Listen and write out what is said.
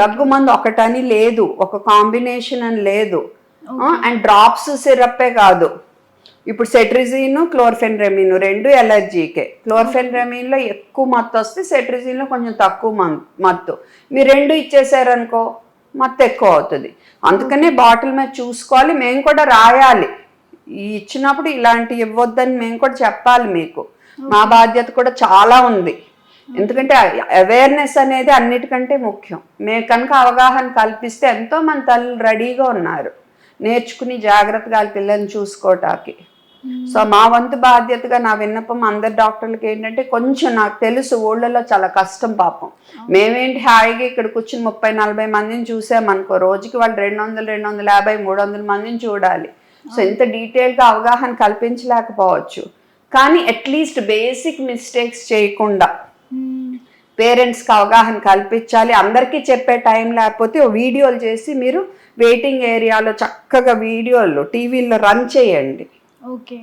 దగ్గు మందు ఒకటని లేదు ఒక కాంబినేషన్ అని లేదు. అండ్ డ్రాప్స్ సిరప్పే కాదు. ఇప్పుడు సెట్రిజిన్ క్లోర్ఫెన్ రెమిన్ రెండు ఎలర్జీకే క్లోర్ఫెన్ రెమిన్లో ఎక్కువ మత్తు వస్తే సెట్రిజిన్లో కొంచెం తక్కువ మత్తు. మీరు రెండు ఇచ్చేసారనుకో మత్తు ఎక్కువ అవుతుంది. అందుకనే బాటిల్ మీద చూసుకోవాలి. మేము కూడా రాయాలి. ఇచ్చినప్పుడు ఇలాంటి ఇవ్వద్దని మేము కూడా చెప్పాలి మీకు. మా బాధ్యత కూడా చాలా ఉంది. ఎందుకంటే అవేర్నెస్ అనేది అన్నిటికంటే ముఖ్యం. మేము కనుక అవగాహన కల్పిస్తే ఎంతో మంది తల్లులు రెడీగా ఉన్నారు. నేర్చుకుని జాగ్రత్తగా పిల్లల్ని చూసుకోవటానికి సో మా వంతు బాధ్యతగా నా విన్నపం అందరి డాక్టర్లకి ఏంటంటే కొంచెం నాకు తెలుసు ఊళ్ళలో చాలా కష్టం పాపం. మేమేంటి హాయిగా ఇక్కడ కూర్చుని ముప్పై నలభై మందిని చూసామనుకో రోజుకి వాళ్ళు రెండు వందలు రెండు వందల యాభై మూడు వందల మందిని చూడాలి. సో ఇంత డీటెయిల్గా అవగాహన కల్పించలేకపోవచ్చు. కానీ అట్లీస్ట్ బేసిక్ మిస్టేక్స్ చేయకుండా పేరెంట్స్కి అవగాహన కల్పించాలి. అందరికీ చెప్పే టైం లేకపోతే వీడియోలు చేసి మీరు వెయిటింగ్ ఏరియాలో చక్కగా వీడియోలు టీవీలో రన్ చేయండి. ఓకే.